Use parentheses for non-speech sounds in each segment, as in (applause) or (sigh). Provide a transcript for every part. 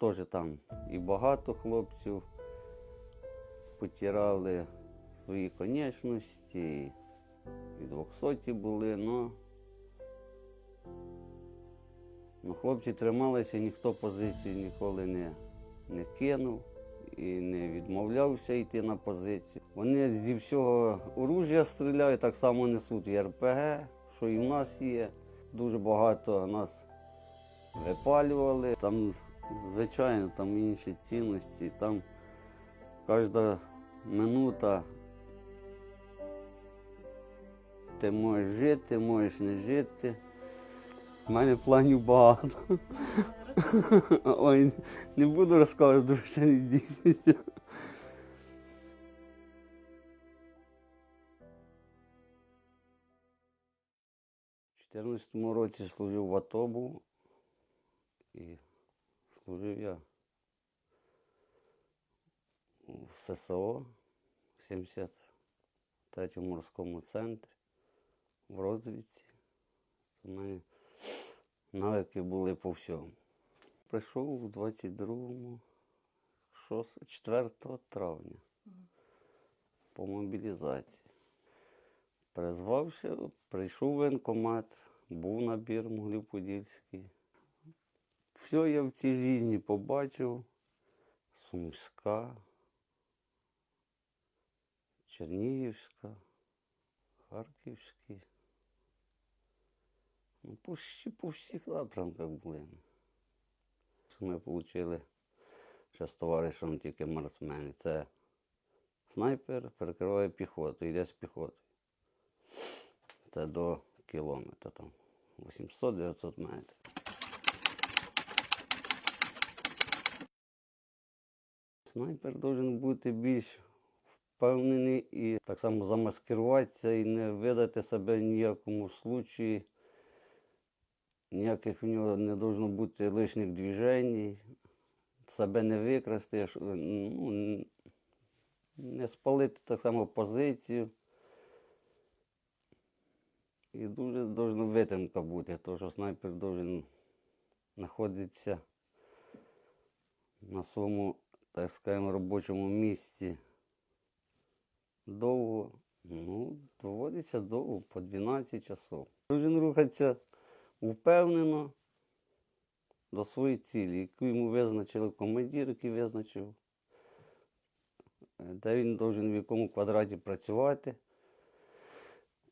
Теж там і багато хлопців потирали свої конечності, і двохсоті були, но, но хлопці трималися, ніхто позиції ніколи не, не кинув і не відмовлявся йти на позицію. Вони зі всього оружя стріляють, так само несуть і РПГ, що і в нас є. Дуже багато нас випалювали. Там, звичайно, там інші цінності. Там кожна минута ти можеш жити, можеш не жити. У мене планів багато. Ой, не буду розказувати, що не здійснюється. У 2014 році служив в АТО був і служив я в ССО в 73-му морському центрі в розвідці. У мене навики були по всьому. Прийшов у 22-му, 6, 4 травня по мобілізації. Призвався, прийшов в воєнкомат, був набір Могилів-Подільський. Все я в цій житті побачив. Сумська, Чернігівська, Харківський. Ну, почти по всіх напрямках були. Ми отримали ще з товаришем тільки марсмени. Це снайпер перекриває піхоту, йде з піхотою. Це до кілометра, там 800-900 метрів. Снайпер должен бути більш впевнений і так само замаскируватися і не видати себе ніякому случаї. Ніяких в нього не должно бути лишніх движень, себе не викрасти, ну, не спалити так само позицію. І дуже должна витримка бути, тому що снайпер должен знаходитися на своєму, так скажемо, робочому місці довго. Ну, доводиться довго, по 12 часов. Должен рухатися впевнено до своєї цілі, яку йому визначили командир, який визначив, де він должен в якому квадраті працювати.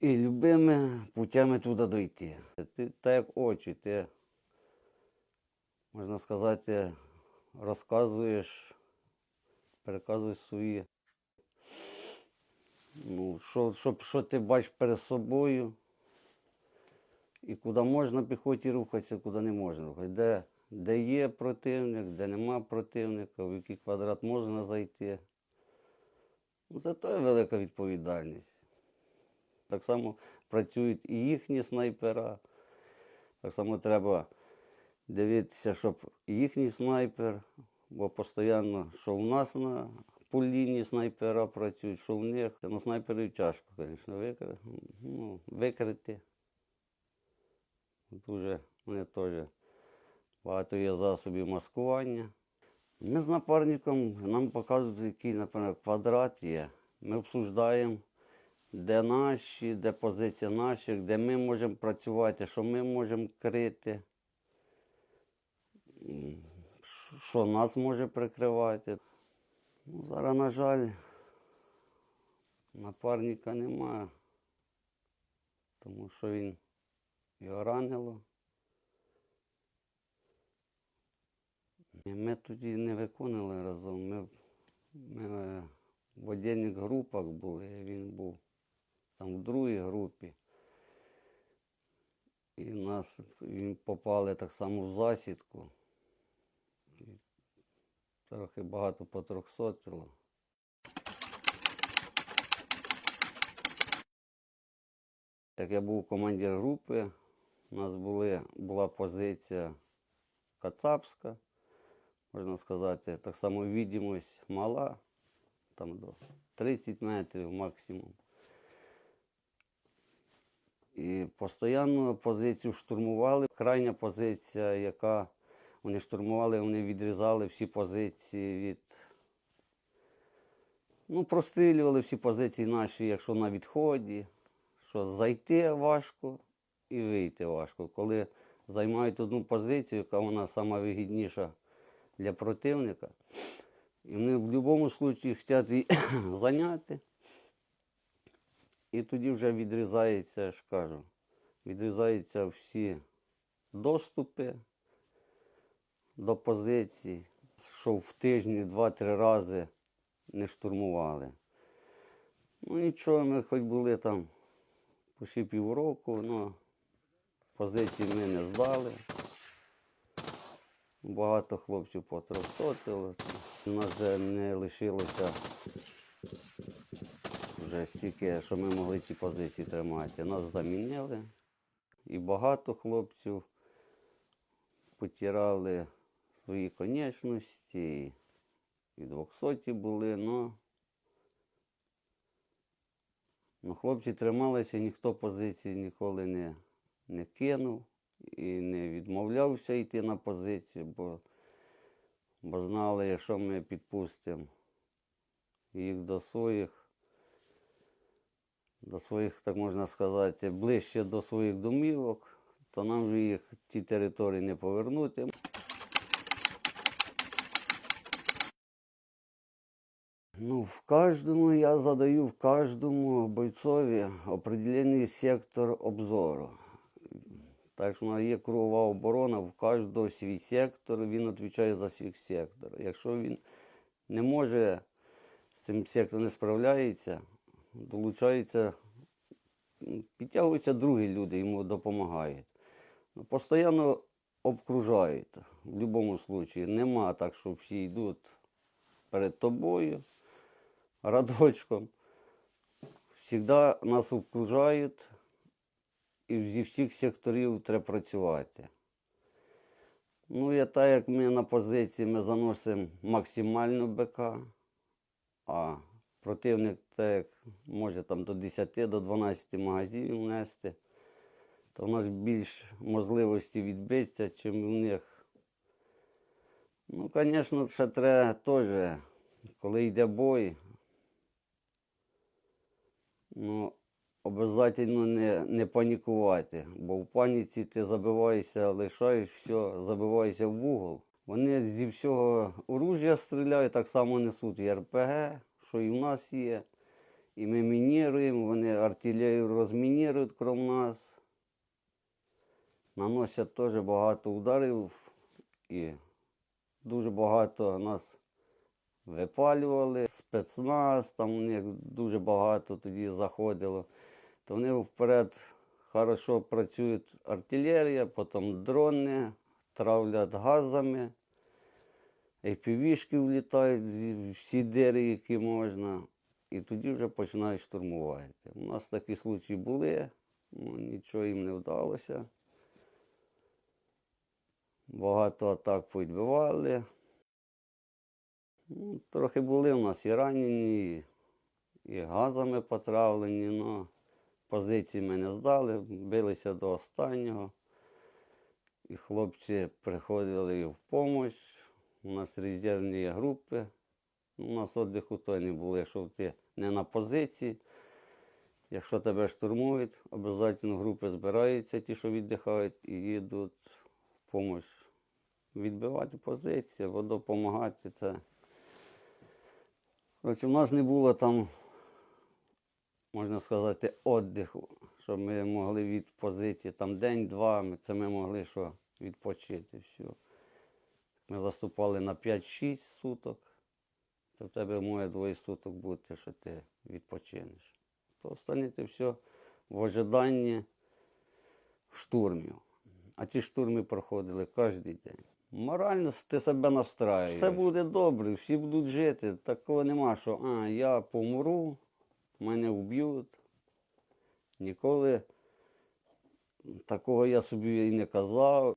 І любими путями туди дойти. Ти так як очі, ти, можна сказати, розказуєш, переказуєш свої. Ну, що, що, що ти бачиш перед собою, і куди можна піхоті рухатися, куди не можна рухатися. Де, де є противник, де нема противника, в який квадрат можна зайти. Ну, це то є велика відповідальність. Так само працюють і їхні снайпера. Так само треба дивитися, щоб їхній снайпер, бо постійно, що в нас на поліні снайпера працюють, що в них. Ну, снайперів тяжко, звісно, викрити. Ну, викрити. Дуже вони теж багато є засобів маскування. Ми з напарником нам показують, який, наприклад, квадрат є. Ми обсуждаємо, де наші, де позиція наших, де ми можемо працювати, що ми можемо крити, що нас може прикривати. Ну, зараз, на жаль, напарника немає, тому що він його ранило. І ми тоді не виконали разом. Ми, ми в одних групах були, він був там в другій групі. І в нас він попали так само в засідку. Трохи багато по потрохсотило. Так я був командир групи, у нас були, була позиція кацапська, можна сказати, так само відомість мала, там до 30 метрів максимум. І постійно позицію штурмували. Крайня позиція, яка Вони штурмували, вони відрізали всі позиції від. Ну, прострілювали всі позиції наші, якщо на відході, що зайти важко і вийти важко. Коли займають одну позицію, яка вона сама вигідніша для противника, і вони в будь-якому випадку хочуть її (coughs) зайняти. І тоді вже відрізається, я ж кажу, відрізаються всі доступи до позицій, що в тижні два-три рази не штурмували. Ну нічого, ми хоч були там почти півроку, але позиції ми не здали. Багато хлопців потрьохсотили. У нас вже не лишилося вже стільки, що ми могли ті позиції тримати. Нас замінили. І багато хлопців потирали свої конечності. І двохсоті були, но, но хлопці трималися, ніхто позиції ніколи не, не кинув і не відмовлявся йти на позицію, бо, бо знали, якщо ми підпустимо їх до своїх, до своїх, так можна сказати, ближче до своїх домівок, то нам вже їх ті території не повернути. Ну, в каждому я задаю в каждому бойцові определений сектор обзору. Так що є кругова оборона, в кожного свій сектор, він відповідає за свій сектор. Якщо він не може з цим сектором не справляється, долучається, підтягуються другі люди, йому допомагають. Ну, Постоянно обкружають в будь-якому випадку. Нема так, що всі йдуть перед тобою, радочком. Всегда нас обкружають, і зі всіх секторів треба працювати. Ну, я так як ми на позиції ми заносимо максимально БК, а противник так як може там до 10 до 12 магазинів нести, то в нас більш можливості відбитися, чим у них. Ну, звісно, ще треба теж, коли йде бой, ну, обов'язково не, не панікувати, бо в паніці ти забиваєшся, лишаєш все, забиваєшся в угол. Вони зі всього оружия стріляють, так само несуть і РПГ, що і в нас є. І ми мініруємо, вони артилерію розмінірують крім нас. Наносять теж багато ударів і дуже багато нас випалювали. Спецназ, там у них дуже багато тоді заходило. То вони вперед хорошо працюють артилерія, потім дрони, травлять газами, епівішки влітають зі- всі дири, які можна. І тоді вже починають штурмувати. У нас такі случаї були, ну, нічого їм не вдалося. Багато атак повідбивали. Ну, трохи були у нас і ранені, і, газами потравлені, але позиції ми не здали, билися до останнього. І хлопці приходили в допомогу. У нас резервні групи. У нас віддиху то не було, якщо ти не на позиції. Якщо тебе штурмують, обов'язково групи збираються, ті, що віддихають, і їдуть в допомогу відбивати позиції, або допомагати. Це. Коротше, у нас не було там, можна сказати, віддиху, щоб ми могли від позиції там день-два, це ми могли що, відпочити. Все. Ми заступали на 5-6 суток, то в тебе може двоє суток бути, що ти відпочинеш. То останнє все в ожиданні штурмів. А ці штурми проходили кожен день. Морально ти себе настраюєш. Все буде добре, всі будуть жити. Такого нема, що а, я помру, мене вб'ють. Ніколи такого я собі і не казав.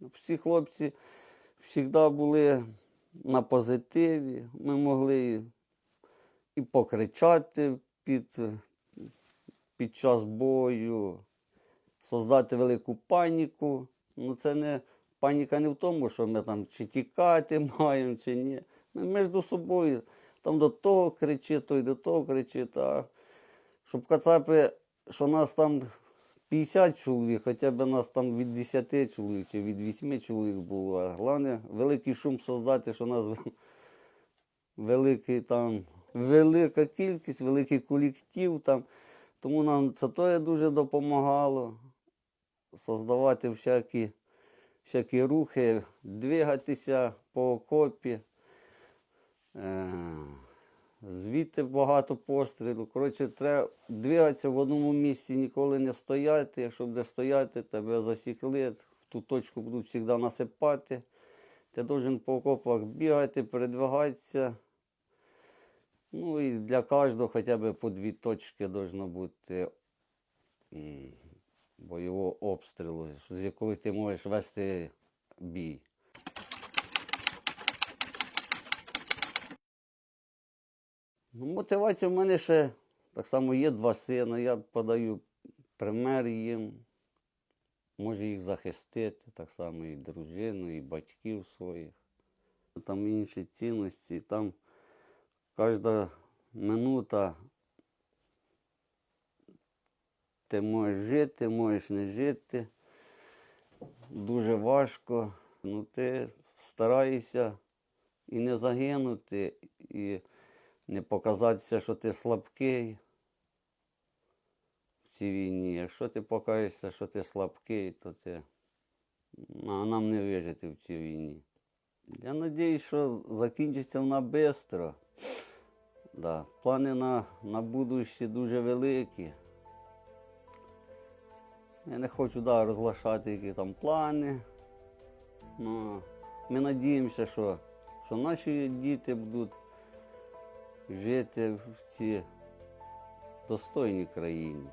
Всі хлопці завжди були на позитиві. Ми могли і покричати під, під час бою, создати велику паніку. Ну, це не паніка не в тому, що ми там чи тікати (laughs) маємо, чи ні. Ми між собою там до того кричить, той до того кричить. А щоб кацапи, що нас там 50 чоловік, хоча б нас там від 10 чоловік чи від 8 чоловік було. А головне, великий шум создати, що нас (laughs) великий там, велика кількість, великий колектив там. Тому нам це теж дуже допомагало. Создавати всякі, всякі рухи, двигатися по окопі. Е, Звідти багато пострілів. Коротше, треба двигатися в одному місці, ніколи не стояти. Якщо буде стояти, тебе засікли, в ту точку будуть завжди насипати. Ти повинен по окопах бігати, передвигатися. Ну і для кожного хоча б по дві точки повинно бути бойового обстрілу, з якої ти можеш вести бій. Ну, мотивація в мене ще так само є два сини. Я подаю пример їм. Може їх захистити, так само і дружину, і батьків своїх. Там інші цінності, там кожна минута ти можеш жити, можеш не жити. Дуже важко. Ну, ти стараєшся і не загинути, і не показатися, що ти слабкий в цій війні. Якщо ти покажешся, що ти слабкий, то ти а нам не вижити в цій війні. Я сподіваюся, що закінчиться вона швидко. Да. Плани на, на будущее дуже великі. Я не хочу да, розглашати, які там плани. Но ми сподіваємося, що, що наші діти будуть жити в цій достойній країні.